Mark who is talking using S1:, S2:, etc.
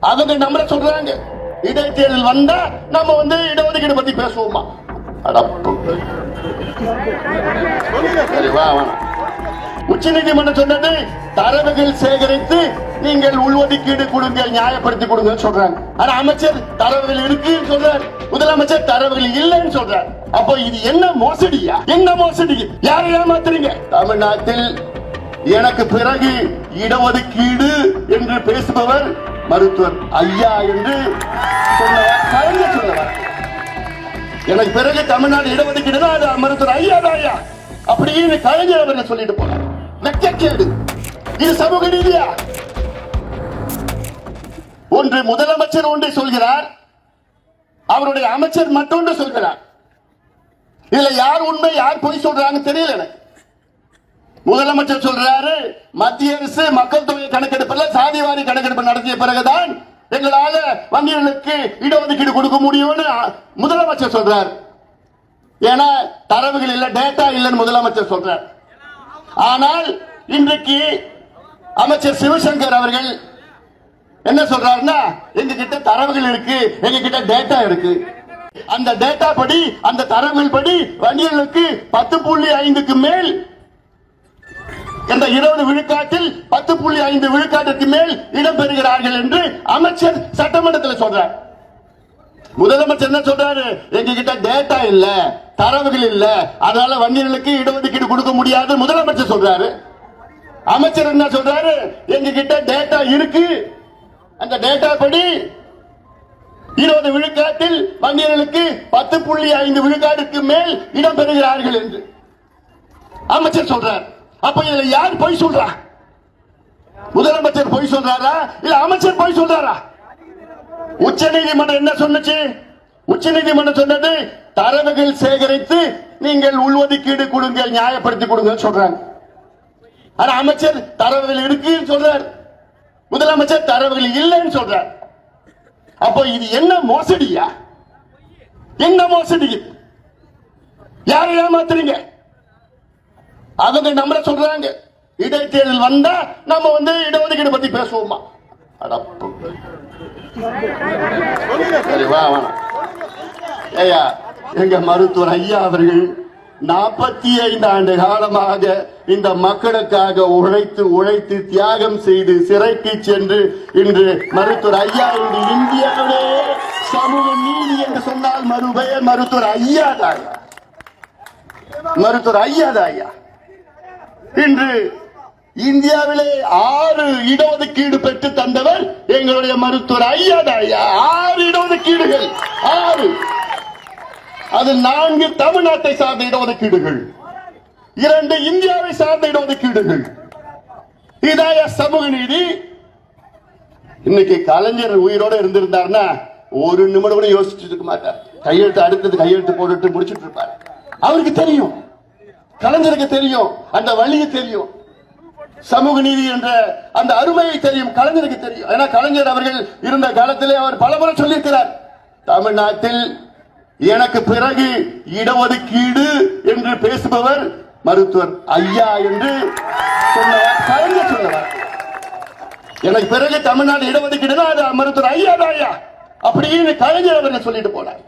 S1: அவங்க நம்மள சொல்றாங்க. இடைத்தேர்தல் வந்தா நம்ம வந்து இடஒதுக்கீடு பத்தி பேசுவோமா? அடப்பு உச்ச நீதிமன்றம் சொன்னது தரவுகள் சேகரித்து நீங்கள் உள்ஒதுக்கீடு கொடுங்க நியாயப்படுத்தி கொடுங்க சொல்றாங்க. ஆனா அமைச்சர் தரவுகள் இருக்குன்னு சொல்றார். முதலமைச்சர் தரவுகள் இல்லைன்னு சொல்றார். அப்போ இது என்ன மோசடியா? என்ன மோசடி? யாரை ஏமாத்துறீங்க? தமிழ்நாட்டில் எனக்கு பிறகு இடஒதுக்கீடு என்று பேசுபவர் மருத்துவர் ஐயா என்று சொன்னவர் கலைஞர் சொன்னவர் எனக்கு பிறகு தமிழ்நாடு இடஒதுக்கீடு அது மருத்துவர் ஐயா தாயா அப்படின்னு கலைஞர் அவர்கள் சொல்லிட்டு போனார். மெச்சக்கேடு இது சமூக ரீதியா ஒன்று முதலமைச்சர் ஒன்றை சொல்கிறார். அவருடைய அமைச்சர் மற்றொன்று சொல்கிறார். இதுல யார் உண்மை யார் பொய் சொல்றாங்க தெரியல எனக்கு. முதலமைச்சர் சொல்றாரு மத்திய அரசு மக்கள் தொகை கணக்கெடுப்பில் சாதிவாரி கணக்கெடுப்பு நடத்திய பிறகுதான் எங்களால வங்கிகளுக்கு இடஒதுக்கீடு கொடுக்க முடியும்னு முதலமைச்சர் சொல்றார். ஏன்னா தரவுகள் இல்ல டேட்டா இல்லைன்னு முதலமைச்சர் சொல்றார். ஆனால் இன்றைக்கு அமைச்சர் சிவசங்கர் அவர்கள் என்ன சொல்றாருன்னா எங்க கிட்ட தரவுகள் இருக்கு எங்க கிட்ட டேட்டா இருக்கு. அந்த டேட்டா படி அந்த தரவுகள் படி வங்கிகளுக்கு பத்து புள்ளி ஐந்துக்கு மேல் இந்த இருபது விழுக்காட்டில் பத்து புள்ளி ஐந்து விழுக்காட்டிற்கு மேல் இடம்பெறுகிறார்கள் என்று அமைச்சர் சட்டமன்றத்தில் சொல்றார். முதலமைச்சர் என்ன சொல்றாரு? எங்க கிட்ட டேட்டா இல்ல தரவுகள் இல்ல அதனால வங்கிகளுக்கு இடஒதுக்கீடு கொடுக்க முடியாது முதலமைச்சர் சொல்றாரு. அமைச்சர் என்ன சொல்றாரு? எங்க கிட்ட டேட்டா இருக்கு. அந்த டேட்டா படி இருபது விழுக்காட்டில் வங்கிகளுக்கு பத்து புள்ளி ஐந்து விழுக்காட்டுக்கு மேல் இடம்பெறுகிறார்கள் என்று அமைச்சர் சொல்றார். அப்ப இதுல யார் பொய் சொல்றா? முதலமைச்சர் பொய் சொல்றாரா? இல்ல அமைச்சர் பொய் சொல்றாரா? உச்ச நீதிமன்றம் என்ன சொன்னுச்சு? உச்ச நீதிமன்றம் சொன்னது தரவுகள் சேகரித்து நீங்கள் உள்ஒதுக்கீடு கொடுங்க நியாயப்படுத்தி கொடுங்க சொல்றாங்க. ஆனா அமைச்சர் தரவுகள் இருக்குன்னு சொல்றார். முதலமைச்சர் தரவுகள் இல்லைன்னு சொல்றார். அப்போ இது என்ன மோசடியா? என்ன மோசடி? இது? யாரை ஏமாத்துறீங்க? அவங்க நம்மள சொல்றாங்க. இடைத்தேர்தல் வந்தா நம்ம வந்து இடஒதுக்கீடு பத்தி பேசுவோமா அடப்பு ஐயா எங்க மருத்துவர் ஐயா அவர்கள் நாற்பத்தி ஐந்து ஆண்டு காலமாக இந்த மக்களுக்காக உழைத்து உழைத்து தியாகம் செய்து சிறைக்கு சென்று இன்று மருத்துவர் ஐயா இன்று இந்தியாவிலே சமூக நீதி என்று சொன்னால் மறுபெயர் மருத்துவர் ஐயா தாயா மருத்துவர் ஐயா தாயா இன்று இந்தியாவிலே ஆறு இடஒதுக்கீடு பெற்று தந்தவர் எங்களுடைய மருத்துவர் ஐயா தாயா ஆறு இடஒதுக்கீடுகள் ஆறு. அது நான்கு தமிழ்நாட்டை சார்ந்த இடஒதுக்கீடுகள் இரண்டு இந்தியாவை சார்ந்த இடஒதுக்கீடுகள். இதாய சமூக நீதி. இன்னைக்கு கலைஞர் உயிரோட இருந்திருந்தாருன்னா ஒரு நிமிடம் கூட யோசிச்சுட்டு இருக்க மாட்டார். கையெழுத்து அடுத்தது கையெழுத்து போட்டுட்டு முடிச்சிட்டு இருப்பார். அவருக்கு தெரியும். கலைஞருக்கு தெரியும் அந்த வழியை தெரியும். சமூக நீதி என்ற அந்த அருமையை தெரியும் கலைஞருக்கு தெரியும். ஏன்னா கலைஞர் அவர்கள் இருந்த காலத்திலே அவர் பலமுறை சொல்லியிருக்கிறார் தமிழ்நாட்டில் எனக்கு பிறகு இடஒதுக்கீடு என்று பேசுபவர் மருத்துவர் ஐயா என்று சொன்னவர் கலைஞர் சொன்னவர். எனக்கு பிறகு தமிழ்நாடு இடஒதுக்கீடு தான் அது மருத்துவர் ஐயா தான் ஐயா அப்படின்னு கலைஞர் அவர்கள் சொல்லிட்டு போனார்.